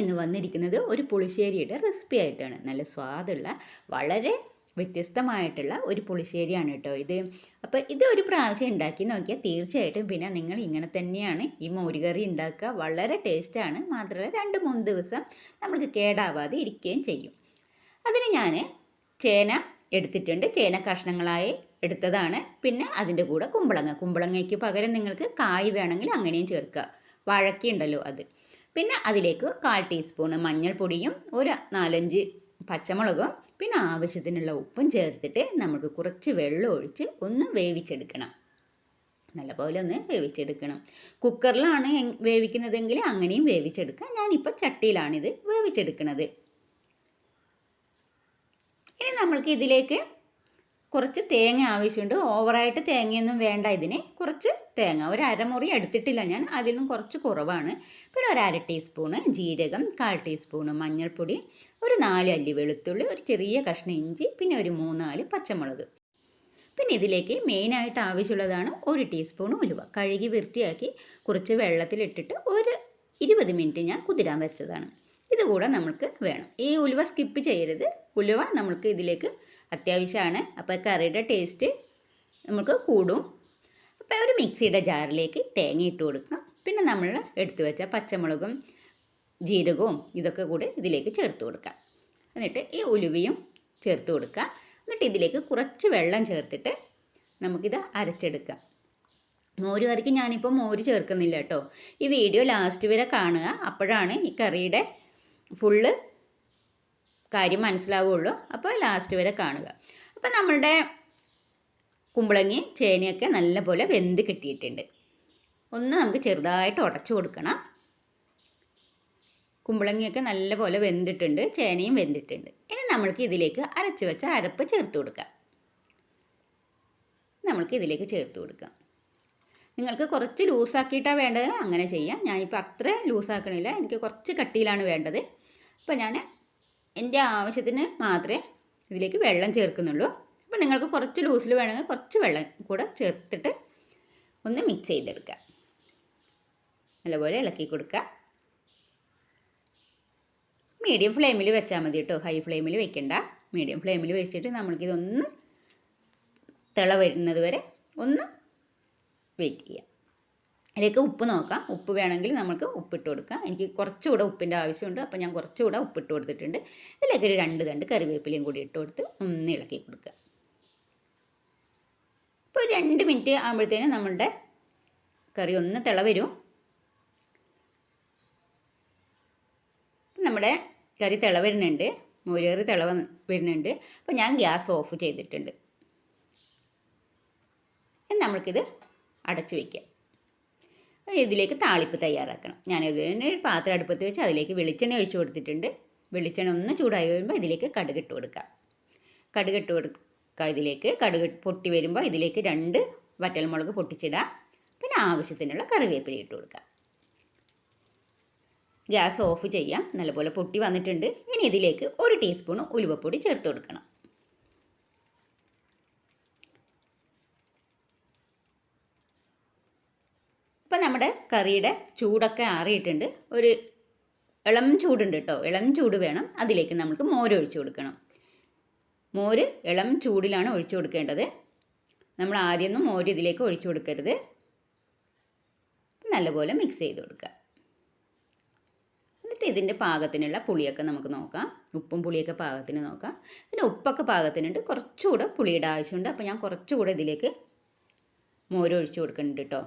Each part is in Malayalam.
ഇന്ന് വന്നിരിക്കുന്നത് ഒരു പുളിശ്ശേരിയുടെ റെസിപ്പി ആയിട്ടാണ്. നല്ല സ്വാദുള്ള വളരെ വ്യത്യസ്തമായിട്ടുള്ള ഒരു പുളിശ്ശേരിയാണ് കേട്ടോ ഇത്. അപ്പോൾ ഇത് ഒരു പ്രാവശ്യം ഉണ്ടാക്കി നോക്കിയാൽ തീർച്ചയായിട്ടും പിന്നെ നിങ്ങൾ ഇങ്ങനെ തന്നെയാണ് ഈ മോരുകറി ഉണ്ടാക്കുക. വളരെ ടേസ്റ്റാണ് മാത്രമല്ല രണ്ട് മൂന്ന് ദിവസം നമുക്ക് കേടാവാതെ ഇരിക്കുകയും ചെയ്യും. അതിന് ഞാൻ ചേന എടുത്തിട്ടുണ്ട്. ചേന കഷ്ണങ്ങളായി എടുത്തതാണ്. പിന്നെ അതിന്റെ കൂടെ കുമ്പളങ്ങ. കുമ്പളങ്ങയ്ക്ക് പകരം നിങ്ങൾക്ക് കായ് വേണമെങ്കിൽ അങ്ങനെയും ചേർക്കുക. വഴക്കിയുണ്ടല്ലോ അത്. പിന്നെ അതിലേക്ക് കാൽ ടീസ്പൂൺ മഞ്ഞൾപ്പൊടിയും ഒരു നാലഞ്ച് പച്ചമുളകും പിന്നെ ആവശ്യത്തിനുള്ള ഉപ്പും ചേർത്തിട്ട് നമുക്ക് കുറച്ച് വെള്ളം ഒഴിച്ച് ഒന്ന് വേവിച്ചെടുക്കണം. നല്ലപോലെ ഒന്ന് വേവിച്ചെടുക്കണം. കുക്കറിലാണ് വേവിക്കുന്നതെങ്കിൽ അങ്ങനെയും വേവിച്ചെടുക്കാം. ഞാനിപ്പോൾ ചട്ടിയിലാണിത് വേവിച്ചെടുക്കുന്നത് ഇനി നമ്മൾക്ക് ഇതിലേക്ക് കുറച്ച് തേങ്ങ ആവശ്യമുണ്ട്. ഓവറായിട്ട് തേങ്ങയൊന്നും വേണ്ട ഇതിന്. കുറച്ച് തേങ്ങ. ഒരു അരമുറി എടുത്തിട്ടില്ല ഞാൻ. അതിലും കുറച്ച് കുറവാണ്. പിന്നെ ഒരു അര ടീസ്പൂണ് ജീരകം കാൽ ടീസ്പൂണ് മഞ്ഞൾപ്പൊടി ഒരു നാല് അല്ലി വെളുത്തുള്ളി ഒരു ചെറിയ കഷ്ണം ഇഞ്ചി പിന്നെ ഒരു മൂന്നാൽ പച്ചമുളക്. പിന്നെ ഇതിലേക്ക് മെയിനായിട്ട് ആവശ്യമുള്ളതാണ് ഒരു ടീസ്പൂൺ ഉലുവ. കഴുകി വൃത്തിയാക്കി കുറച്ച് വെള്ളത്തിലിട്ടിട്ട് ഒരു ഇരുപത് മിനിറ്റ് ഞാൻ കുതിരാൻ വെച്ചതാണ്. ഇതുകൂടെ നമ്മൾക്ക് വേണം. ഈ ഉലുവ സ്കിപ്പ് ചെയ്യരുത്. ഉലുവ നമ്മൾക്ക് ഇതിലേക്ക് അത്യാവശ്യമാണ്. അപ്പോൾ കറിയുടെ ടേസ്റ്റ് നമുക്ക് കൂടും. അപ്പോൾ ഒരു മിക്സിയുടെ ജാറിലേക്ക് തേങ്ങ ഇട്ട് കൊടുക്കാം. പിന്നെ നമ്മൾ എടുത്തു വെച്ച പച്ചമുളകും ജീരകവും ഇതൊക്കെ കൂടി ഇതിലേക്ക് ചേർത്ത് കൊടുക്കാം. എന്നിട്ട് ഈ ഉലുവയും ചേർത്ത് കൊടുക്കുക. എന്നിട്ട് ഇതിലേക്ക് കുറച്ച് വെള്ളം ചേർത്തിട്ട് നമുക്കിത് അരച്ചെടുക്കാം. മോര് കറിക്ക് ഞാനിപ്പോൾ മോര് ചേർക്കുന്നില്ല കേട്ടോ. ഈ വീഡിയോ ലാസ്റ്റ് വരെ കാണുക. അപ്പോഴാണ് ഈ കറിയുടെ ഫുള്ള് കാര്യം മനസ്സിലാവുള്ളൂ. അപ്പോൾ ലാസ്റ്റ് വരെ കാണുക. അപ്പോൾ നമ്മളുടെ കുമ്പളങ്ങി ചേനയൊക്കെ നല്ലപോലെ വെന്ത് കിട്ടിയിട്ടുണ്ട്. ഒന്ന് നമുക്ക് ചെറുതായിട്ട് ഉടച്ചു കൊടുക്കണം. കുമ്പളങ്ങിയൊക്കെ നല്ലപോലെ വെന്തിട്ടുണ്ട്. ചേനയും വെന്തിട്ടുണ്ട്. ഇനി നമ്മൾക്ക് ഇതിലേക്ക് അരച്ച് വെച്ച അരപ്പ് ചേർത്ത് കൊടുക്കാം. നമ്മൾക്ക് ഇതിലേക്ക് ചേർത്ത് കൊടുക്കാം. നിങ്ങൾക്ക് കുറച്ച് ലൂസാക്കിയിട്ടാണ് വേണ്ടത്. അങ്ങനെ ചെയ്യാം. ഞാനിപ്പോൾ അത്ര ലൂസാക്കണില്ല. എനിക്ക് കുറച്ച് കട്ടിയിലാണ് വേണ്ടത്. അപ്പോൾ ഞാൻ എന്റെ ആവശ്യത്തിന് മാത്രമേ ഇതിലേക്ക് വെള്ളം ചേർക്കുന്നുള്ളൂ. അപ്പോൾ നിങ്ങൾക്ക് കുറച്ച് ലൂസിൽ വേണമെങ്കിൽ കുറച്ച് വെള്ളം കൂടെ ചേർത്തിട്ട് ഒന്ന് മിക്സ് ചെയ്തെടുക്കുക നല്ലപോലെ ഇളക്കി കൊടുക്കുക മീഡിയം ഫ്ലെയിമിൽ വെച്ചാൽ മതി കേട്ടോ ഹൈ ഫ്ലെയിമിൽ വെക്കണ്ട. മീഡിയം ഫ്ലെയിമിൽ വെച്ചിട്ട് നമ്മൾക്കിതൊന്ന് തിള വരുന്നത് വരെ ഒന്ന് വെയിറ്റ് ചെയ്യാം. അതിലേക്ക് ഉപ്പ് നോക്കാം. ഉപ്പ് വേണമെങ്കിൽ നമുക്ക് ഉപ്പിട്ട് കൊടുക്കാം. എനിക്ക് കുറച്ചുകൂടെ ഉപ്പിന്റെ ആവശ്യമുണ്ട്. അപ്പോൾ ഞാൻ കുറച്ചുകൂടെ ഉപ്പിട്ട് കൊടുത്തിട്ടുണ്ട്. ഇതിലേക്ക് ഒരു രണ്ട് തണ്ട് കറിവേപ്പിലയും കൂടി ഇട്ട് കൊടുത്ത് ഒന്ന് ഇളക്കി കൊടുക്കുക. ഇപ്പോൾ രണ്ട് മിനിറ്റ് ആകുമ്പോഴത്തേനും നമ്മളുടെ കറി ഒന്ന് തിളവരും. നമ്മുടെ കറി തിള വരുന്നുണ്ട് മോരുകറി തിള വരുന്നുണ്ട്. അപ്പോൾ ഞാൻ ഗ്യാസ് ഓഫ് ചെയ്തിട്ടുണ്ട്. നമ്മൾക്കിത് അടച്ചു വയ്ക്കാം. ഇതിലേക്ക് താളിപ്പ് തയ്യാറാക്കണം. ഞാൻ തന്നെ ഒരു പാത്രം അടുപ്പത്ത് വെച്ച് അതിലേക്ക് വെളിച്ചെണ്ണ ഒഴിച്ച് കൊടുത്തിട്ടുണ്ട്. വെളിച്ചെണ്ണ ഒന്ന് ചൂടായി വരുമ്പോൾ ഇതിലേക്ക് കടുകിട്ട് കൊടുക്കാം. കടുകിട്ട് കൊടുക്കുക ഇതിലേക്ക് കടുക് പൊട്ടി വരുമ്പോൾ ഇതിലേക്ക് രണ്ട് വറ്റൽമുളക് പൊട്ടിച്ചിടാം. പിന്നെ ആവശ്യത്തിനുള്ള കറിവേപ്പില ഇട്ട് കൊടുക്കാം. ഗ്യാസ് ഓഫ് ചെയ്യാം. നല്ലപോലെ പൊട്ടി വന്നിട്ടുണ്ട്. ഇനി ഇതിലേക്ക് ഒരു ടീസ്പൂൺ ഉലുവപ്പൊടി ചേർത്ത് കൊടുക്കണം. ഇപ്പം നമ്മുടെ കറിയുടെ ചൂടൊക്കെ ആറിയിട്ടുണ്ട്. ഒരു ഇളം ചൂടുണ്ട് കേട്ടോ ഇളം ചൂട് വേണം. അതിലേക്ക് നമുക്ക് മോര് ഒഴിച്ചു കൊടുക്കണം. മോര് ഇളം ചൂടിലാണ് ഒഴിച്ചു കൊടുക്കേണ്ടത്. നമ്മൾ ആദ്യമൊന്നും മോര് ഇതിലേക്ക് ഒഴിച്ചു കൊടുക്കരുത്. നല്ലപോലെ മിക്സ് ചെയ്ത് കൊടുക്കുക. എന്നിട്ട് ഇതിന്റെ പാകത്തിനുള്ള പുളിയൊക്കെ നമുക്ക് നോക്കാം. ഉപ്പും പുളിയൊക്കെ പാകത്തിന് നോക്കാം. പിന്നെ ഉപ്പൊക്കെ പാകത്തിനുണ്ട്. കുറച്ചുകൂടെ പുളിയുടെ ആവശ്യമുണ്ട്. അപ്പോൾ ഞാൻ കുറച്ചുകൂടെ ഇതിലേക്ക് മോര് ഒഴിച്ചു കൊടുക്കുന്നുണ്ട് കേട്ടോ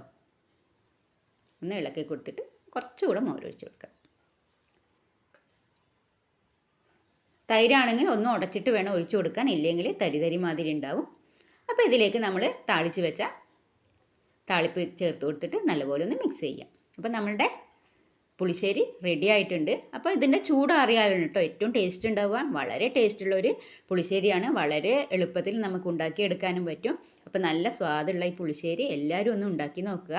ഒന്ന് ഇളക്കി കൊടുത്തിട്ട് കുറച്ചുകൂടെ മോരൊഴിച്ച് കൊടുക്കുക തൈരാണെങ്കിൽ ഒന്ന് ഉടച്ചിട്ട് വേണം ഒഴിച്ചു കൊടുക്കാൻ. ഇല്ലെങ്കിൽ തരി തരി മാതിരി ഉണ്ടാവും. അപ്പോൾ ഇതിലേക്ക് നമ്മൾ താളിച്ച് വെച്ച താളിപ്പ് ചേർത്ത് കൊടുത്തിട്ട് നല്ലപോലെ ഒന്ന് മിക്സ് ചെയ്യാം. അപ്പോൾ നമ്മളുടെ പുളിശ്ശേരി റെഡി ആയിട്ടുണ്ട്. അപ്പോൾ ഇതിന്റെ ചൂടാറിയാലാണ് കേട്ടോ ഏറ്റവും ടേസ്റ്റ് ഉണ്ടാവുക. വളരെ ടേസ്റ്റുള്ള ഒരു പുളിശ്ശേരിയാണ്. വളരെ എളുപ്പത്തിൽ നമുക്ക് ഉണ്ടാക്കിയെടുക്കാനും പറ്റും. അപ്പോൾ നല്ല സ്വാദുള്ള ഈ പുളിശ്ശേരി എല്ലാവരും ഒന്ന് ഉണ്ടാക്കി നോക്കുക.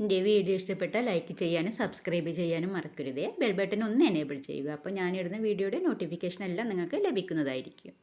എന്റെ വീഡിയോ ഇഷ്ടപ്പെട്ടാൽ ലൈക്ക് ചെയ്യാനും സബ്സ്ക്രൈബ് ചെയ്യാനും മറക്കരുതേ. ബെൽ ബട്ടൺ ഒന്ന് എനേബിൾ ചെയ്യുക. അപ്പോൾ ഞാനിടുന്ന വീഡിയോയുടെ നോട്ടിഫിക്കേഷൻ എല്ലാം നിങ്ങൾക്ക് ലഭിക്കുന്നതായിരിക്കും.